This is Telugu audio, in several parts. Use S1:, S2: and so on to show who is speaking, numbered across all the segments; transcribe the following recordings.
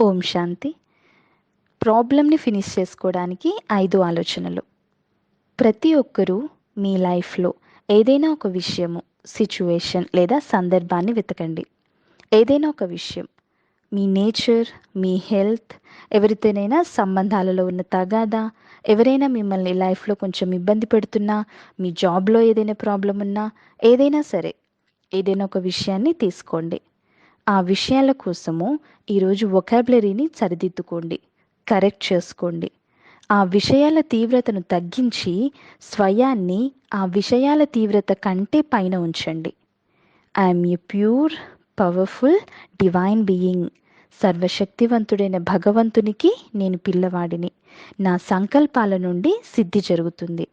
S1: ఓం శాంతి. ప్రాబ్లమ్ని ఫినిష్ చేసుకోవడానికి ఐదు ఆలోచనలు. ప్రతి ఒక్కరూ మీ లైఫ్లో ఏదైనా ఒక విషయము సిచ్యువేషన్ లేదా సందర్భాన్ని వెతకండి. ఏదైనా ఒక విషయం మీ నేచర్ మీ హెల్త్ ఎవరితోనైనా సంబంధాలలో ఉన్న తగాదా ఎవరైనా మిమ్మల్ని లైఫ్లో కొంచెం ఇబ్బంది పెడుతున్నా మీ జాబ్లో ఏదైనా ప్రాబ్లం ఉన్నా ఏదైనా సరే ఏదైనా ఒక విషయాన్ని తీసుకోండి. ఆ విషయాల కోసము ఈరోజు వొకాబులరీని సరిదిద్దుకోండి కరెక్ట్ చేసుకోండి. ఆ విషయాల తీవ్రతను తగ్గించి స్వయాన్ని ఆ విషయాల తీవ్రత కంటే పైన ఉంచండి. I'm a pure powerful divine being సర్వశక్తివంతుడైన భగవంతునికి నేను పిల్లవాడిని. నా సంకల్పాల నుండి సిద్ధి జరుగుతుంది.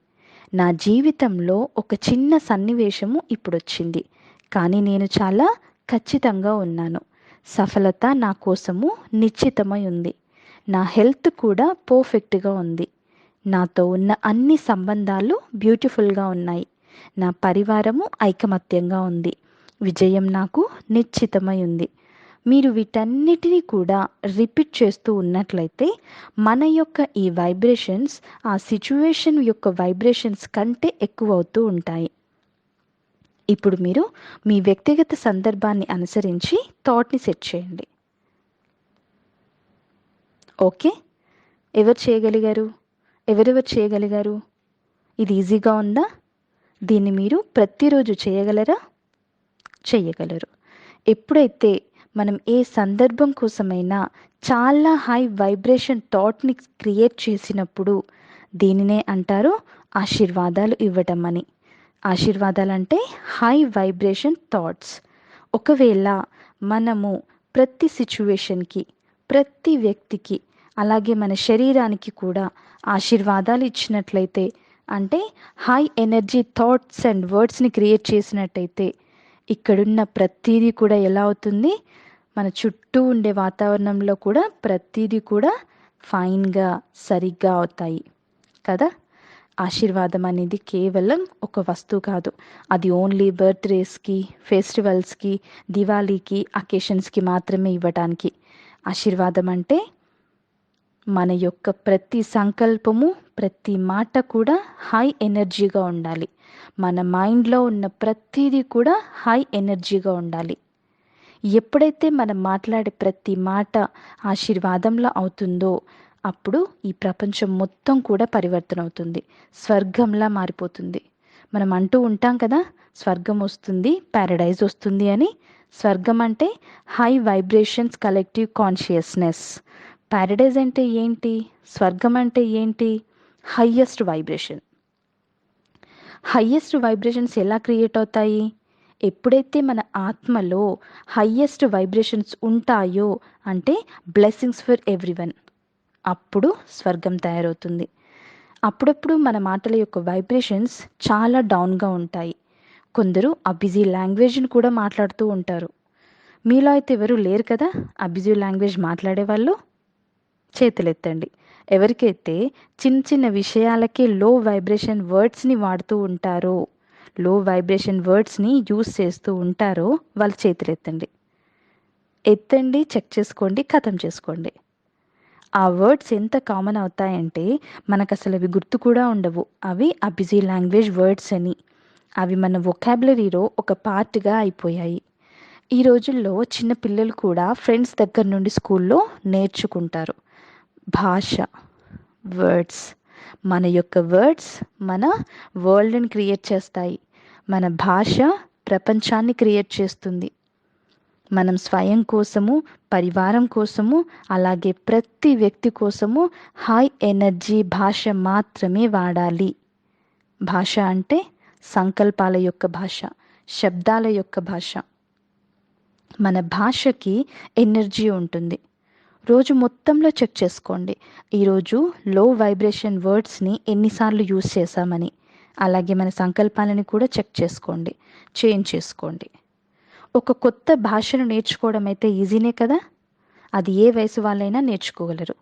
S1: నా జీవితంలో ఒక చిన్న సన్నివేశము ఇప్పుడు వచ్చింది కానీ నేను చాలా ఖచ్చితంగా ఉన్నాను. సఫలత నా కోసము నిశ్చితమై ఉంది. నా హెల్త్ కూడా పర్ఫెక్ట్గా ఉంది. నాతో ఉన్న అన్ని సంబంధాలు బ్యూటిఫుల్గా ఉన్నాయి. నా పరివారము ఐకమత్యంగా ఉంది. విజయం నాకు నిశ్చితమై ఉంది. మీరు వీటన్నిటినీ కూడా రిపీట్ చేస్తూ ఉన్నట్లయితే మన యొక్క ఈ వైబ్రేషన్స్ ఆ సిచ్యువేషన్ యొక్క వైబ్రేషన్స్ కంటే ఎక్కువ అవుతూ ఉంటాయి. ఇప్పుడు మీరు మీ వ్యక్తిగత సందర్భాన్ని అనుసరించి థాట్ని సెట్ చేయండి. ఓకే ఎవరు చేయగలిగారు? ఎవరెవరు చేయగలిగారు? ఇది ఈజీగా ఉందా? దీన్ని మీరు ప్రతిరోజు చేయగలరా? చేయగలరు. ఎప్పుడైతే మనం ఏ సందర్భం కోసమైనా చాలా హై వైబ్రేషన్ థాట్ని క్రియేట్ చేసినప్పుడు దీనినే అంటారు ఆశీర్వాదాలు ఇవ్వటం అని. ఆశీర్వాదాలు అంటే హై వైబ్రేషన్ థాట్స్ ఒకవేళ మనము ప్రతి సిచ్యువేషన్కి ప్రతి వ్యక్తికి అలాగే మన శరీరానికి కూడా ఆశీర్వాదాలు ఇచ్చినట్లయితే అంటే హై ఎనర్జీ థాట్స్ అండ్ వర్డ్స్ని క్రియేట్ చేసినట్టయితే ఇక్కడున్న ప్రతీది కూడా ఎలా అవుతుంది? మన చుట్టూ ఉండే వాతావరణంలో కూడా ప్రతిదీ కూడా ఫైన్గా సరిగ్గా అవుతాయి. కదా? ఆశీర్వాదం అనేది కేవలం ఒక వస్తువు కాదు. అది ఓన్లీ బర్త్డేస్కి ఫెస్టివల్స్కి దివాళీకి అకేషన్స్కి మాత్రమే ఇవ్వటానికి. ఆశీర్వాదం అంటే మన యొక్క ప్రతి సంకల్పము ప్రతి మాట కూడా హై ఎనర్జీగా ఉండాలి. మన మైండ్లో ఉన్న ప్రతిదీ కూడా హై ఎనర్జీగా ఉండాలి. ఎప్పుడైతే మనం మాట్లాడే ప్రతి మాట ఆశీర్వాదంలో అవుతుందో అప్పుడు ఈ ప్రపంచం మొత్తం కూడా పరివర్తన అవుతుంది స్వర్గంలా మారిపోతుంది. మనం అంటూ ఉంటాం కదా స్వర్గం వస్తుంది ప్యారడైజ్ వస్తుంది అని. స్వర్గం అంటే high vibrations collective consciousness paradise అంటే ఏంటి? స్వర్గం అంటే ఏంటి? హయ్యెస్ట్ వైబ్రేషన్ హయ్యెస్ట్ వైబ్రేషన్స్ ఎలా క్రియేట్ అవుతాయి? ఎప్పుడైతే మన ఆత్మలో హయ్యెస్ట్ వైబ్రేషన్స్ ఉంటాయో అంటే బ్లెస్సింగ్స్ ఫర్ ఎవ్రీవన్ అప్పుడు స్వర్గం తయారవుతుంది. అప్పుడప్పుడు మన మాటల యొక్క వైబ్రేషన్స్ చాలా డౌన్గా ఉంటాయి. కొందరు ఆ బిజీ లాంగ్వేజ్ని కూడా మాట్లాడుతూ ఉంటారు. మీలో అయితే ఎవరు లేరు కదా? ఆ బిజీ లాంగ్వేజ్ మాట్లాడే వాళ్ళు? చేతులెత్తండి. ఎవరికైతే చిన్న చిన్న విషయాలకే లో వైబ్రేషన్ వర్డ్స్ని వాడుతూ ఉంటారో లో వైబ్రేషన్ వర్డ్స్ని యూస్ చేస్తూ ఉంటారో వాళ్ళ చేతులు ఎత్తండి ఎత్తండి చెక్ చేసుకోండి ఖతం చేసుకోండి. ఆ వర్డ్స్ ఎంత కామన్ అవుతాయంటే మనకు అసలు అవి గుర్తు కూడా ఉండవు. అవి ఆ బిజీ లాంగ్వేజ్ వర్డ్స్ అని. అవి మన వొకాబులరీలో ఒక పార్ట్గా అయిపోయాయి. ఈ రోజుల్లో చిన్న పిల్లలు కూడా ఫ్రెండ్స్ దగ్గర నుండి స్కూల్లో నేర్చుకుంటారు. భాష వర్డ్స్ మన యొక్క వర్డ్స్ మన వరల్డ్ని క్రియేట్ చేస్తాయి. మన భాష ప్రపంచాన్ని క్రియేట్ చేస్తుంది. మనం స్వయం కోసము పరివారం కోసము అలాగే ప్రతి వ్యక్తి కోసము హై ఎనర్జీ భాష మాత్రమే వాడాలి. భాష అంటే సంకల్పాల యొక్క భాష శబ్దాల యొక్క భాష. మన భాషకి ఎనర్జీ ఉంటుంది. రోజు మొత్తంలో చెక్ చేసుకోండి. ఈరోజు లో వైబ్రేషన్ వర్డ్స్ని ఎన్నిసార్లు యూస్ చేశామని అలాగే మన సంకల్పాలని కూడా చెక్ చేసుకోండి. చేంజ్ చేసుకోండి. ఒక కొత్త భాషను నేర్చుకోవడం అయితే ఈజీనే కదా? అది ఏ వయసు వాళ్ళైనా నేర్చుకోగలరు.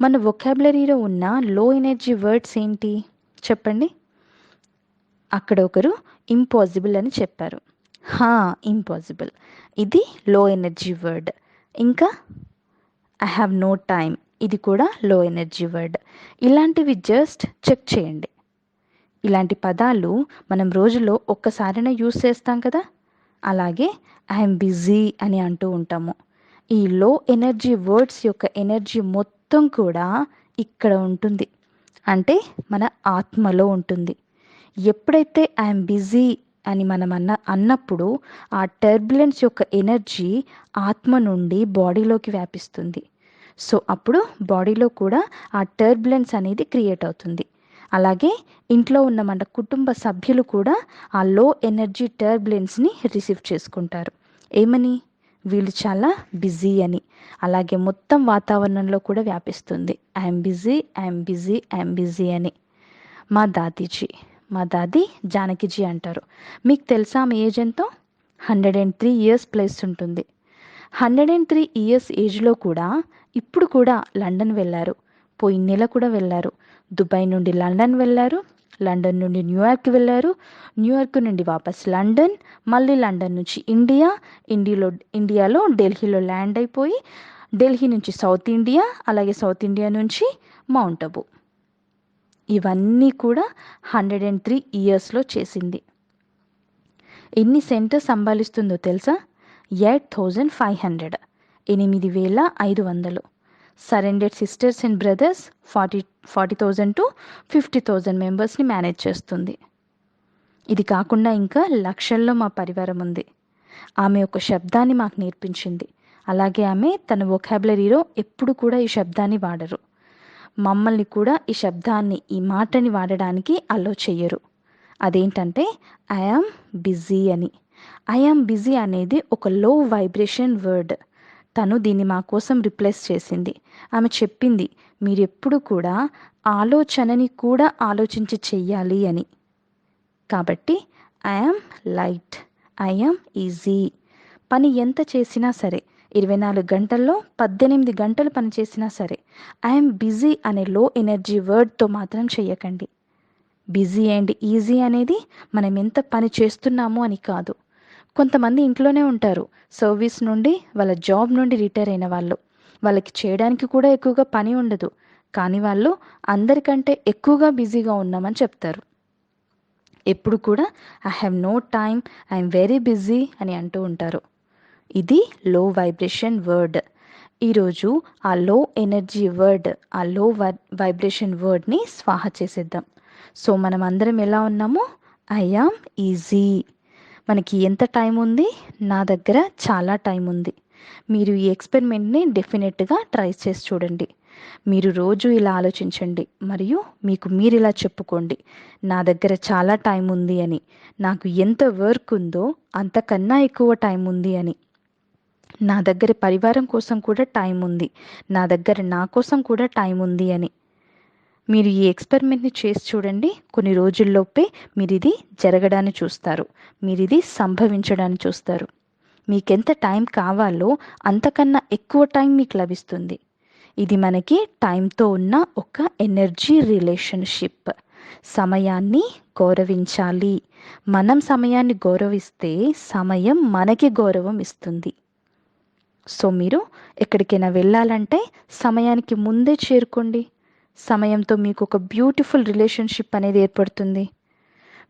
S1: మన వొకాబులరీలో ఉన్న లో ఎనర్జీ వర్డ్స్ ఏంటి? చెప్పండి. అక్కడ ఒకరు ఇంపాసిబుల్ అని చెప్పారు. హా ఇంపాసిబుల్ ఇది లో ఎనర్జీ వర్డ్ ఇంకా? ఐ హ్యావ్ నో టైమ్ ఇది కూడా లో ఎనర్జీ వర్డ్ ఇలాంటివి జస్ట్ చెక్ చేయండి. ఇలాంటి పదాలు మనం రోజులో ఒక్కసారైనా యూస్ చేస్తాం కదా? అలాగే ఐఎమ్ బిజీ అని అంటూ ఉంటాము. ఈ లో ఎనర్జీ వర్డ్స్ యొక్క ఎనర్జీ మొత్తం కూడా ఇక్కడ ఉంటుంది. అంటే మన ఆత్మలో ఉంటుంది. ఎప్పుడైతే ఐఎమ్ బిజీ అని మనం అన్న అన్నప్పుడు ఆ టర్బులెన్స్ యొక్క ఎనర్జీ ఆత్మ నుండి బాడీలోకి వ్యాపిస్తుంది. సో అప్పుడు బాడీలో కూడా ఆ టర్బులెన్స్ అనేది క్రియేట్ అవుతుంది. అలాగే ఇంట్లో ఉన్న మన కుటుంబ సభ్యులు కూడా ఆ లో ఎనర్జీ టర్బులెన్స్ని రిసీవ్ చేసుకుంటారు. ఏమని? వీళ్ళు చాలా బిజీ అని. అలాగే మొత్తం వాతావరణంలో కూడా వ్యాపిస్తుంది. I'm busy I'm busy I'm busy అని. మా దాదీజీ మా దాది జానకిజీ అంటారు. మీకు తెలుసా మీ ఏజ్ ఎంతో? Hundred and three years place ఉంటుంది. హండ్రెడ్ అండ్ త్రీ ఇయర్స్ ఏజ్లో కూడా ఇప్పుడు కూడా లండన్ వెళ్ళారు. పోయిన నెల కూడా వెళ్ళారు. దుబాయ్ నుండి లండన్ వెళ్ళారు. లండన్ నుండి న్యూయార్క్ వెళ్ళారు. న్యూయార్క్ నుండి వాపస్ లండన్ మళ్ళీ లండన్ నుంచి ఇండియా ఇండియాలో ఇండియాలో ఢిల్లీలో ల్యాండ్ అయిపోయి ఢిల్లీ నుంచి సౌత్ ఇండియా అలాగే సౌత్ ఇండియా నుంచి మౌంట్ అబు. ఇవన్నీ కూడా హండ్రెడ్ అండ్ త్రీ ఇయర్స్లో చేసింది. ఎన్ని సెంటర్స్ సంభాలిస్తుందో తెలుసా? Eight thousand five hundred. ఎనిమిది వేల ఐదు వందలు. Surrendered sisters and brothers forty forty thousand to fifty thousand మెంబర్స్ని మేనేజ్ చేస్తుంది. ఇది కాకుండా ఇంకా లక్షల్లో మా పరివారం ఉంది. ఆమె ఒక శబ్దాన్ని మాకు నేర్పించింది. అలాగే ఆమె తన వొకాబులరీలో ఎప్పుడు కూడా ఈ శబ్దాన్ని వాడరు. మమ్మల్ని కూడా ఈ శబ్దాన్ని ఈ మాటని వాడడానికి అలో చెయ్యరు. అదేంటంటే ఐఆమ్ బిజీ అని. ఐఆమ్ బిజీ అనేది ఒక లో వైబ్రేషన్ వర్డ్ తను దీన్ని మా కోసం రిప్లేస్ చేసింది. ఆమె చెప్పింది మీరు ఎప్పుడు కూడా ఆలోచనని కూడా ఆలోచించి చెయ్యాలి అని. కాబట్టి ఐఆమ్ లైట్ ఐఆమ్ ఈజీ. పని ఎంత చేసినా సరే ఇరవై నాలుగు గంటల్లో పద్దెనిమిది గంటలు పని చేసినా సరే ఐఎమ్ బిజీ అనే లో ఎనర్జీ వర్డ్తో మాత్రం చెయ్యకండి. బిజీ అండ్ ఈజీ అనేది మనం ఎంత పని చేస్తున్నాము అని కాదు. కొంతమంది ఇంట్లోనే ఉంటారు. సర్వీస్ నుండి వాళ్ళ జాబ్ నుండి రిటైర్ అయిన వాళ్ళు. వాళ్ళకి చేయడానికి కూడా ఎక్కువగా పని ఉండదు. కానీ వాళ్ళు అందరికంటే ఎక్కువగా బిజీగా ఉన్నామని చెప్తారు. ఎప్పుడు కూడా I have no time I'm very busy అని అంటూ ఉంటారు. ఇది లో వైబ్రేషన్ వర్డ్ ఈరోజు ఆ లో ఎనర్జీ వర్డ్ ఆ లో వైబ్రేషన్ వర్డ్ని స్వాహ చేసేద్దాం. సో మనం అందరం ఎలా ఉన్నామో? ఐ ఆమ్ ఈజీ మనకి ఎంత టైం ఉంది? నా దగ్గర చాలా టైం ఉంది. మీరు ఈ ఎక్స్పెరిమెంట్ని డెఫినెట్గా ట్రై చేసి చూడండి. మీరు రోజు ఇలా ఆలోచించండి. మరియు మీకు మీరు ఇలా చెప్పుకోండి. నా దగ్గర చాలా టైం ఉంది అని. నాకు ఎంత వర్క్ ఉందో అంతకన్నా ఎక్కువ టైం ఉంది అని. నా దగ్గర పరివారం కోసం కూడా టైం ఉంది. నా దగ్గర నా కోసం కూడా టైం ఉంది అని. మీరు ఈ ఎక్స్పెరిమెంట్ని చేసి చూడండి. కొన్ని రోజుల్లోపే మీరు ఇది జరగడాన్ని చూస్తారు. మీరు ఇది సంభవించడాన్ని చూస్తారు. మీకెంత టైం కావాలో అంతకన్నా ఎక్కువ టైం మీకు లభిస్తుంది. ఇది మనకి టైంతో ఉన్న ఒక ఎనర్జీ రిలేషన్షిప్. సమయాన్ని గౌరవించాలి. మనం సమయాన్ని గౌరవిస్తే సమయం మనకి గౌరవం ఇస్తుంది. సో మీరు ఎక్కడికైనా వెళ్ళాలంటే సమయానికి ముందే చేరుకోండి. సమయంతో మీకు ఒక బ్యూటిఫుల్ రిలేషన్షిప్ అనేది ఏర్పడుతుంది.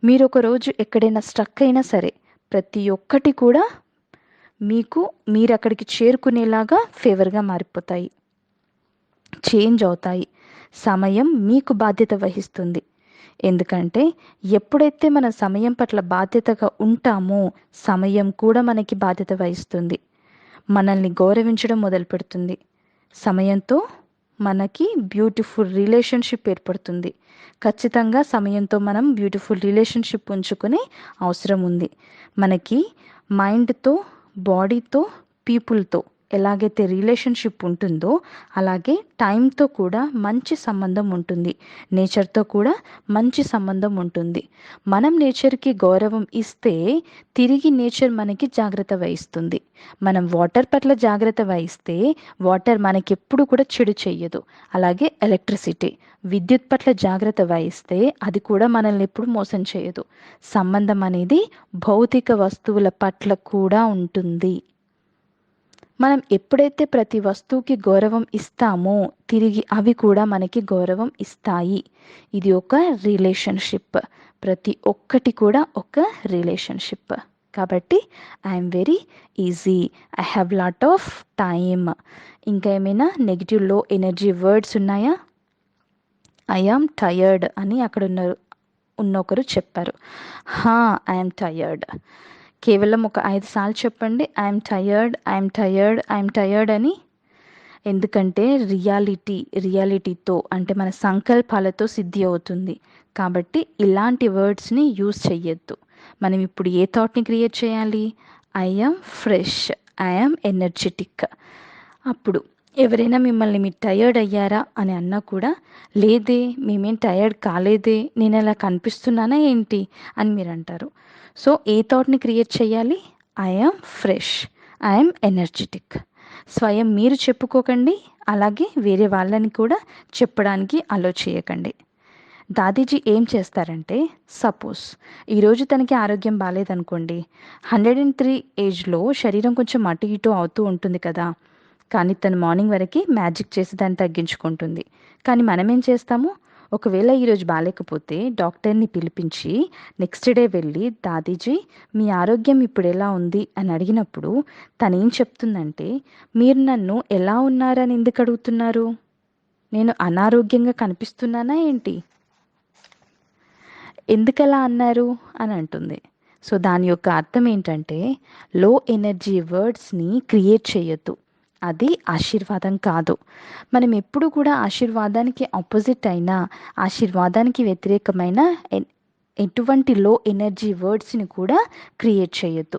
S1: మీరు ఒక రోజు ఎక్కడైనా స్ట్రక్ అయినా సరే ప్రతి ఒక్కటి కూడా మీకు మీరు అక్కడికి చేరుకునేలాగా ఫేవర్గా మారిపోతాయి. చేంజ్ అవుతాయి. సమయం మీకు బాధ్యత వహిస్తుంది. ఎందుకంటే ఎప్పుడైతే మన సమయం పట్ల బాధ్యతగా ఉంటామో సమయం కూడా మనకి బాధ్యత వహిస్తుంది. మనల్ని గౌరవించడం మొదలు పెడుతుంది సమయంతో మనకి బ్యూటిఫుల్ రిలేషన్షిప్ ఏర్పడుతుంది. ఖచ్చితంగా సమయంతో మనం బ్యూటిఫుల్ రిలేషన్షిప్ ఉంచుకునే అవసరం ఉంది. మనకి మైండ్తో బాడీతో పీపుల్తో ఎలాగైతే రిలేషన్షిప్ ఉంటుందో అలాగే టైంతో కూడా మంచి సంబంధం ఉంటుంది. నేచర్తో కూడా మంచి సంబంధం ఉంటుంది. మనం నేచర్కి గౌరవం ఇస్తే తిరిగి నేచర్ మనకి జాగ్రత్త వహిస్తుంది. మనం వాటర్ పట్ల జాగ్రత్త వహిస్తే వాటర్ మనకి ఎప్పుడు కూడా చెడు చెయ్యదు. అలాగే ఎలక్ట్రిసిటీ విద్యుత్ పట్ల జాగ్రత్త వహిస్తే అది కూడా మనల్ని ఎప్పుడు మోసం చేయదు సంబంధం అనేది భౌతిక వస్తువుల పట్ల కూడా ఉంటుంది. మనం ఎప్పుడైతే ప్రతి వస్తువుకి గౌరవం ఇస్తామో తిరిగి అవి కూడా మనకి గౌరవం ఇస్తాయి. ఇది ఒక రిలేషన్షిప్. ప్రతి ఒక్కటి కూడా ఒక రిలేషన్షిప్. కాబట్టి I'm very easy. I have lot of time. ఇంకా ఏమైనా నెగిటివ్లో ఎనర్జీ వర్డ్స్ ఉన్నాయా? ఐ ఆమ్ టయర్డ్ అని అక్కడ ఉన్నారు ఉన్నొకరు చెప్పారు. హా ఐఎమ్ టయర్డ్ కేవలం ఒక ఐదు సార్లు చెప్పండి. I'm tired I'm tired I'm tired అని. ఎందుకంటే రియాలిటీ రియాలిటీతో అంటే మన సంకల్పాలతో సిద్ధి అవుతుంది. కాబట్టి ఇలాంటి వర్డ్స్ని యూజ్ చెయ్యొద్దు. మనం ఇప్పుడు ఏ థాట్ని క్రియేట్ చేయాలి? I'm fresh I'm energetic. అప్పుడు ఎవరైనా మిమ్మల్ని మీరు టయర్డ్ అయ్యారా అని అన్నా కూడా లేదే మేమేం టయర్డ్ కాలేదే నేను అలా కనిపిస్తున్నానా ఏంటి అని మీరు అంటారు. సో ఏ థాట్ని క్రియేట్ చేయాలి? ఐఎమ్ ఫ్రెష్ ఐఎమ్ ఎనర్జెటిక్ స్వయం మీరు చెప్పుకోకండి అలాగే వేరే వాళ్ళని కూడా చెప్పడానికి అలో చేయకండి. దాదీజీ ఏం చేస్తారంటే సపోజ్ ఈరోజు తనకి ఆరోగ్యం బాగాలేదనుకోండి హండ్రెడ్ అండ్ త్రీ ఏజ్లో శరీరం కొంచెం అటు ఇటు అవుతూ ఉంటుంది కదా కానీ తను మార్నింగ్ వరకు మ్యాజిక్ చేసి దాన్ని తగ్గించుకుంటుంది. కానీ మనం ఏం చేస్తాము? ఒకవేళ ఈరోజు బాగాలేకపోతే డాక్టర్ని పిలిపించి నెక్స్ట్ డే వెళ్ళి దాదీజీ మీ ఆరోగ్యం ఇప్పుడు ఎలా ఉంది? అని అడిగినప్పుడు తనేం చెప్తుందంటే మీరు నన్ను ఎలా ఉన్నారని ఎందుకు అడుగుతున్నారు? నేను అనారోగ్యంగా కనిపిస్తున్నానా ఏంటి? ఎందుకలా అన్నారు? అని అంటుంది. సో దాని యొక్క అర్థం ఏంటంటే లో ఎనర్జీ వర్డ్స్ని క్రియేట్ చేయొద్దు. అది ఆశీర్వాదం కాదు. మనం ఎప్పుడు కూడా ఆశీర్వాదానికి ఆపోజిట్ అయినా ఆశీర్వాదానికి వ్యతిరేకమైన ఎటువంటి లో ఎనర్జీ వర్డ్స్ని కూడా క్రియేట్ చేయొద్దు.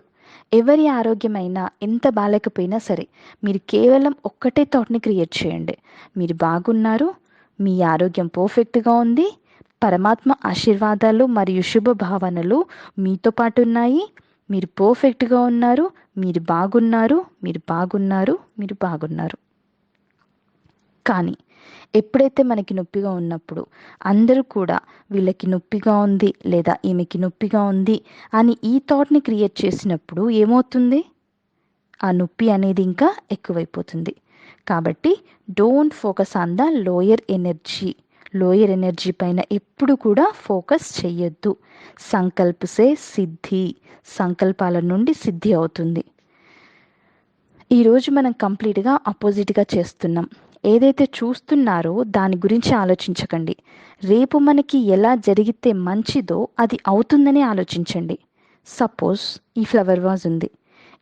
S1: ఎవరి ఆరోగ్యమైనా ఎంత బాగాలేకపోయినా సరే మీరు కేవలం ఒక్కటే థాట్ని క్రియేట్ చేయండి. మీరు బాగున్నారు మీ ఆరోగ్యం పర్ఫెక్ట్గా ఉంది పరమాత్మ ఆశీర్వాదాలు మరియు శుభ భావనలు మీతో పాటు ఉన్నాయి. మీరు పర్ఫెక్ట్గా ఉన్నారు మీరు బాగున్నారు మీరు బాగున్నారు మీరు బాగున్నారు. కానీ ఎప్పుడైతే మనకి నొప్పిగా ఉన్నప్పుడు అందరూ కూడా వీళ్ళకి నొప్పిగా ఉంది లేదా ఈమెకి నొప్పిగా ఉంది అని ఈ థాట్ని క్రియేట్ చేసినప్పుడు ఏమవుతుంది? ఆ నొప్పి అనేది ఇంకా ఎక్కువైపోతుంది. కాబట్టి don't focus on the lower energy lower energy పైన ఎప్పుడు కూడా ఫోకస్ చెయ్యొద్దు. సంకల్పసే సిద్ధి సంకల్పాల నుండి సిద్ధి అవుతుంది. ఈరోజు మనం కంప్లీట్గా ఆపోజిట్గా చేస్తున్నాం. ఏదైతే చూస్తున్నారో దాని గురించి ఆలోచించకండి. రేపు మనకి ఎలా జరిగితే మంచిదో అది అవుతుందని ఆలోచించండి. సపోజ్ ఈ ఫ్లవర్ వాజ్ ఉంది.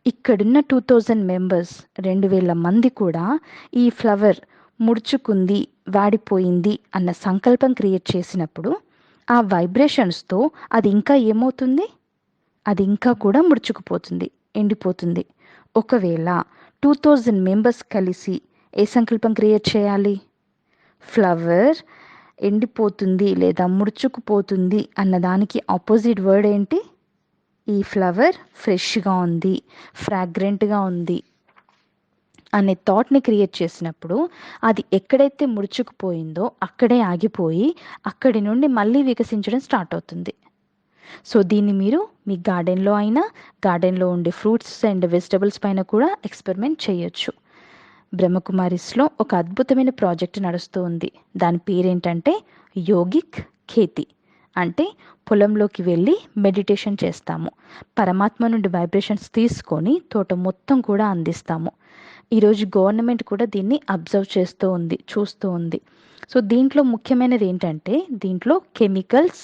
S1: ఇక్కడున్న టూ థౌజండ్ మెంబర్స్ రెండు వేల మంది కూడా ఈ ఫ్లవర్ ముడుచుకుంది వాడిపోయింది అన్న సంకల్పం క్రియేట్ చేసినప్పుడు ఆ వైబ్రేషన్స్తో అది ఇంకా ఏమవుతుంది? అది ఇంకా కూడా ముడుచుకుపోతుంది ఎండిపోతుంది. ఒకవేళ టూ థౌజండ్ మెంబర్స్ కలిసి ఏ సంకల్పం క్రియేట్ చేయాలి? ఫ్లవర్ ఎండిపోతుంది లేదా ముడుచుకుపోతుంది అన్నదానికి ఆపోజిట్ వర్డ్ ఏంటి? ఈ ఫ్లవర్ ఫ్రెష్గా ఉంది ఫ్రాగ్రెంట్గా ఉంది. అనే థాట్ని క్రియేట్ చేసినప్పుడు అది ఎక్కడైతే ముడుచుకుపోయిందో అక్కడే ఆగిపోయి అక్కడి నుండి మళ్ళీ వికసించడం స్టార్ట్ అవుతుంది. సో దీన్ని మీరు మీ గార్డెన్లో అయినా గార్డెన్లో ఉండే ఫ్రూట్స్ అండ్ వెజిటబుల్స్ పైన కూడా ఎక్స్పెరిమెంట్ చేయొచ్చు. బ్రహ్మకుమారిస్లో ఒక అద్భుతమైన ప్రాజెక్ట్ నడుస్తూ ఉంది. దాని పేరేంటంటే యోగిక్ ఖేతి. అంటే పొలంలోకి వెళ్ళి మెడిటేషన్ చేస్తాము. పరమాత్మ నుండి వైబ్రేషన్స్ తీసుకొని తోట మొత్తం కూడా అందిస్తాము. ఈరోజు గవర్నమెంట్ కూడా దీన్ని అబ్జర్వ్ చేస్తూ ఉంది చూస్తూ ఉంది. సో దీంట్లో ముఖ్యమైనది ఏంటంటే దీంట్లో కెమికల్స్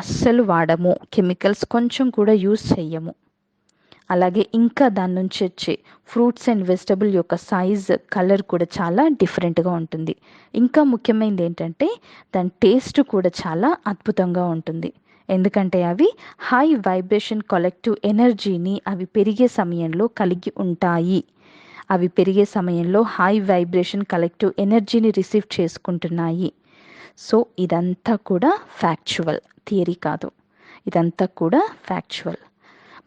S1: అస్సలు వాడము కెమికల్స్ కొంచెం కూడా యూస్ చెయ్యము. అలాగే ఇంకా దాని నుంచి వచ్చే ఫ్రూట్స్ అండ్ వెజిటబుల్ యొక్క సైజ్ కలర్ కూడా చాలా డిఫరెంట్గా ఉంటుంది. ఇంకా ముఖ్యమైనది ఏంటంటే దాని టేస్ట్ కూడా చాలా అద్భుతంగా ఉంటుంది. ఎందుకంటే అవి హై వైబ్రేషన్ కలెక్టివ్ ఎనర్జీని అవి పెరిగే సమయంలో కలిగి ఉంటాయి. అవి పెరిగే సమయంలో హై వైబ్రేషన్ కలెక్టివ్ ఎనర్జీని రిసీవ్ చేసుకుంటున్నాయి. సో ఇదంతా కూడా ఫ్యాక్చువల్ థియరీ కాదు. ఇదంతా కూడా ఫ్యాక్చువల్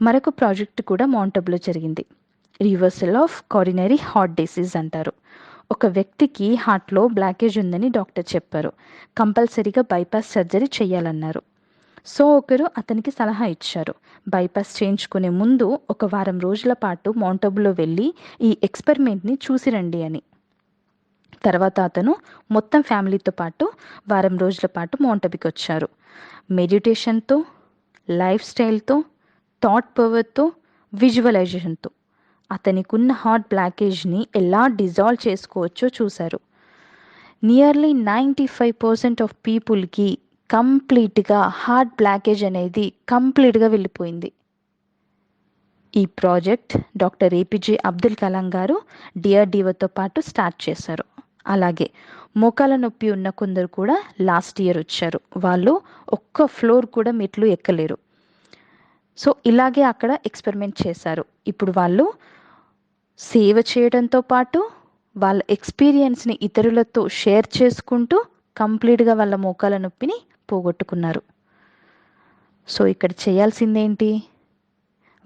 S1: మరొక ప్రాజెక్ట్ కూడా మౌంటబ్లో జరిగింది. Reversal of coronary heart disease అంటారు. ఒక వ్యక్తికి హార్ట్లో బ్లాకేజ్ ఉందని డాక్టర్ చెప్పారు. కంపల్సరీగా బైపాస్ సర్జరీ చేయాలన్నారు. సో ఒకరు అతనికి సలహా ఇచ్చారు. బైపాస్ చేయించుకునే ముందు ఒక వారం రోజుల పాటు మౌంటబులో వెళ్ళి ఈ ఎక్స్పెరిమెంట్ని చూసిరండి అని. తర్వాత అతను మొత్తం ఫ్యామిలీతో పాటు వారం రోజుల పాటు మౌంటబీకి వచ్చారు. మెడిటేషన్తో లైఫ్ స్టైల్తో థాట్ పవర్తో విజువలైజేషన్తో అతనికున్న హార్ట్ బ్లాకేజ్ని ఎలా డిజాల్వ్ చేసుకోవచ్చో చూశారు. Nearly ninety five percent of పీపుల్కి కంప్లీట్గా హార్ట్ బ్లాకేజ్ అనేది కంప్లీట్గా వెళ్ళిపోయింది. ఈ project doctor APJ Abdul Kalam garu డిఆర్డిఓతో పాటు స్టార్ట్ చేశారు. అలాగే మోకాల నొప్పి ఉన్న కొందరు కూడా లాస్ట్ ఇయర్ వచ్చారు. వాళ్ళు ఒక్క ఫ్లోర్ కూడా మెట్లు ఎక్కలేరు. సో ఇలాగే అక్కడ ఎక్స్పెరిమెంట్ చేశారు. ఇప్పుడు వాళ్ళు సేవ చేయడంతో పాటు వాళ్ళ ఎక్స్పీరియన్స్ని ఇతరులతో షేర్ చేసుకుంటూ కంప్లీట్గా వాళ్ళ మోకాల నొప్పిని పోగొట్టుకున్నారు. సో ఇక్కడ చేయాల్సిందేంటి?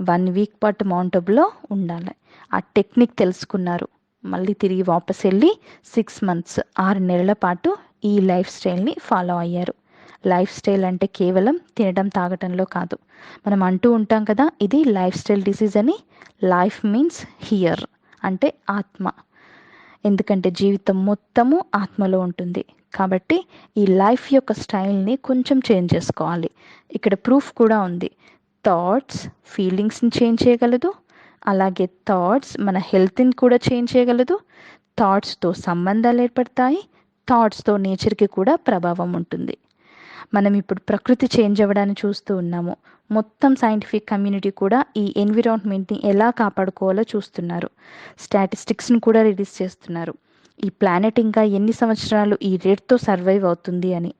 S1: వన్ వీక్ పాటు మౌంటబులో ఉండాలి. ఆ టెక్నిక్ తెలుసుకున్నారు. మళ్ళీ తిరిగి వాపస్ వెళ్ళి సిక్స్ మంత్స్ ఆరు నెలల పాటు ఈ లైఫ్ స్టైల్ని ఫాలో అయ్యారు. లైఫ్ స్టైల్ అంటే కేవలం తినడం తాగటంలో కాదు. మనం అంటూ ఉంటాం కదా ఇది లైఫ్ స్టైల్ డిసీజ్ అని. లైఫ్ మీన్స్ హియర్ అంటే ఆత్మ. ఎందుకంటే జీవితం మొత్తము ఆత్మలో ఉంటుంది. కాబట్టి ఈ లైఫ్ యొక్క స్టైల్ని కొంచెం చేంజ్ చేసుకోవాలి. ఇక్కడ ప్రూఫ్ కూడా ఉంది. థాట్స్ ఫీలింగ్స్ని చేంజ్ చేయగలదు. అలాగే థాట్స్ మన హెల్త్ని కూడా చేంజ్ చేయగలదు. థాట్స్తో సంబంధాలు ఏర్పడతాయి. థాట్స్తో నేచర్కి కూడా ప్రభావం ఉంటుంది. మనం ఇప్పుడు ప్రకృతి చేంజ్ అవ్వడాన్ని చూస్తూ ఉన్నాము. మొత్తం సైంటిఫిక్ కమ్యూనిటీ కూడా ఈ ఎన్విరాన్మెంట్ని ఎలా కాపాడుకోవాలో చూస్తున్నారు. స్టాటిస్టిక్స్ని కూడా రిలీజ్ చేస్తున్నారు. ఈ ప్లానెట్ ఇంకా ఎన్ని సంవత్సరాలు ఈ రేట్తో సర్వైవ్ అవుతుంది అని.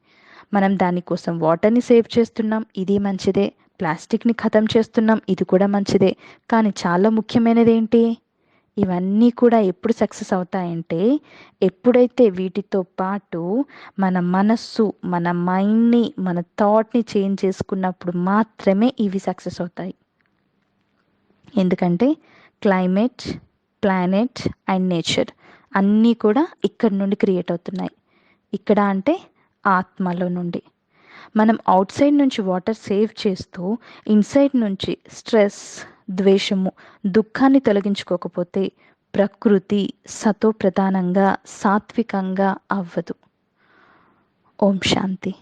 S1: మనం దానికోసం వాటర్ని సేవ్ చేస్తున్నాం ఇది మంచిదే. ప్లాస్టిక్ని ఖతం చేస్తున్నాం ఇది కూడా మంచిదే. కానీ చాలా ముఖ్యమైనది ఏంటి? ఇవన్నీ కూడా ఎప్పుడు సక్సెస్ అవుతాయంటే ఎప్పుడైతే వీటితో పాటు మన మనస్సు మన మైండ్ని మన థాట్ని చేంజ్ చేసుకున్నప్పుడు మాత్రమే ఇవి సక్సెస్ అవుతాయి. ఎందుకంటే క్లైమేట్ ప్లానెట్ అండ్ నేచర్ అన్నీ కూడా ఇక్కడ నుండి క్రియేట్ అవుతున్నాయి. ఇక్కడ అంటే ఆత్మలో నుండి. మనం అవుట్ సైడ్ నుంచి వాటర్ సేవ్ చేస్తూ ఇన్సైడ్ నుంచి స్ట్రెస్ ద్వేషము దుఃఖాన్ని తొలగించుకోకపోతే ప్రకృతి సతో ప్రధానంగా సాత్వికంగా అవ్వదు. ఓం శాంతి.